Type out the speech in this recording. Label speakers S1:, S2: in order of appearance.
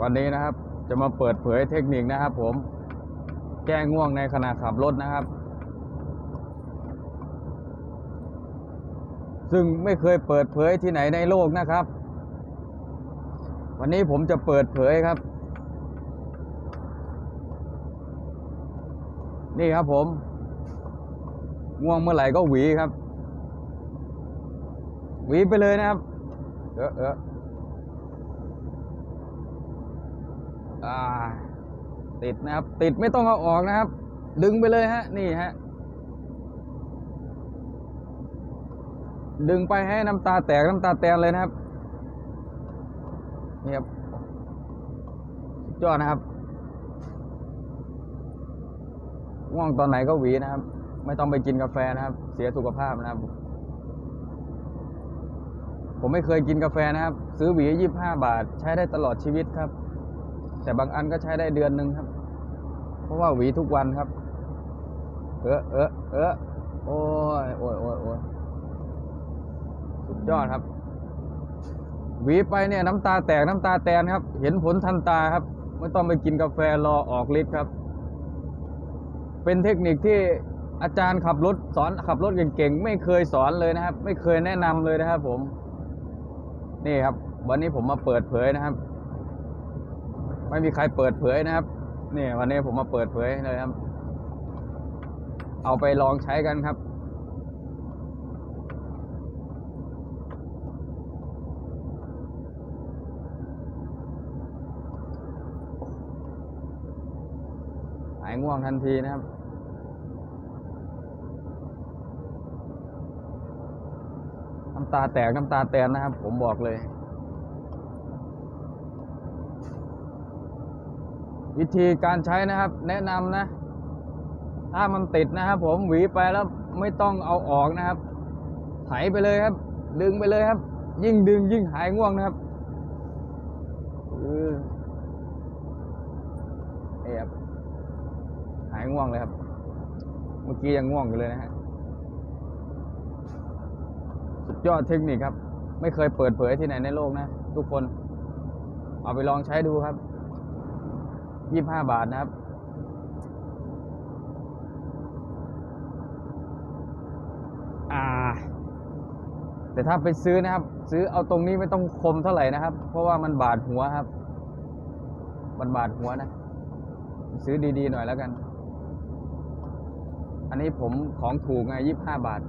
S1: วันนี้นะครับจะมาเปิดเผยเทคนิคนะครับ ผม แก้ง่วงในขณะขับรถนะครับ ซึ่งไม่เคยเปิดเผยที่ไหนในโลกนะครับ วันนี้ผมจะเปิดเผยครับ นี่ครับผม ง่วงเมื่อไหร่ก็หวีครับ หวีไปเลยนะครับ เออเอออ่า ติดนะครับ ติดไม่ต้องเอาออกนะครับ ดึงไปเลยฮะ นี่ฮะ ดึงไปให้น้ำตาแตกน้ำตาแตนเลยนะครับ นี่ครับสุดยอดนะครับง่วงตอนไหนก็หวีนะครับ ไม่ต้องไปกินกาแฟนะครับ เสียสุขภาพนะครับ ผมไม่เคยกินกาแฟนะครับ ซื้อหวียี่ห้าบาท ใช้ได้ตลอดชีวิตครับ แต่บางอันก็ใช้ได้เดือนหนึ่งครับ เพราะว่าหวีทุกวันครับ เออเออเออโอ้ยโอ้ยโอ้ยโอ้ยสุดยอดครับ หวีไปเนี่ยน้ำตาแตกน้ำตาแตนครับ เห็นผลทันตาครับ ไม่ต้องไปกินกาแฟรอออกฤทธิ์ครับ เป็นเทคนิคที่อาจารย์ขับรถสอนขับรถเก่งๆไม่เคยสอนเลยนะครับ ไม่เคยแนะนำเลยนะครับผม นี่ครับ วันนี้ผมมาเปิดเผยนะครับ ไม่มีใครเปิดเผยนะครับนี่วันนี้ผมมาเปิดเผยเลยครับ เอาไปลองใช้กันครับ หายง่วงทันทีนะครับน้ำตาแตกน้ำตาแตนนะครับ ผมบอกเลย วิธีการใช้นะครับ แนะนำนะ ถ้ามันติดนะครับ ผมหวีไปแล้วไม่ต้องเอาออกนะครับ ไถไปเลยครับ ดึงไปเลยครับ ยิ่งดึงยิ่งหายง่วงนะครับเออเอบหายง่วงเลยครับ เมื่อกี้ยังง่วงอยู่เลยนะฮะสุดยอดเทคนิคครับ ไม่เคยเปิดเผยที่ไหนในโลกนะ ทุกคน เอาไปลองใช้ดูครับ ยี่ห้าบาทนะครับ อ่า แต่ถ้าไปซื้อนะครับ ซื้อเอาตรงนี้ไม่ต้องคมเท่าไหร่นะครับ เพราะว่ามันบาดหัวครับ มันบาดหัวนะ ซื้อดีๆหน่อยแล้วกัน อันนี้ผมของถูกไงยี่ห้าบาท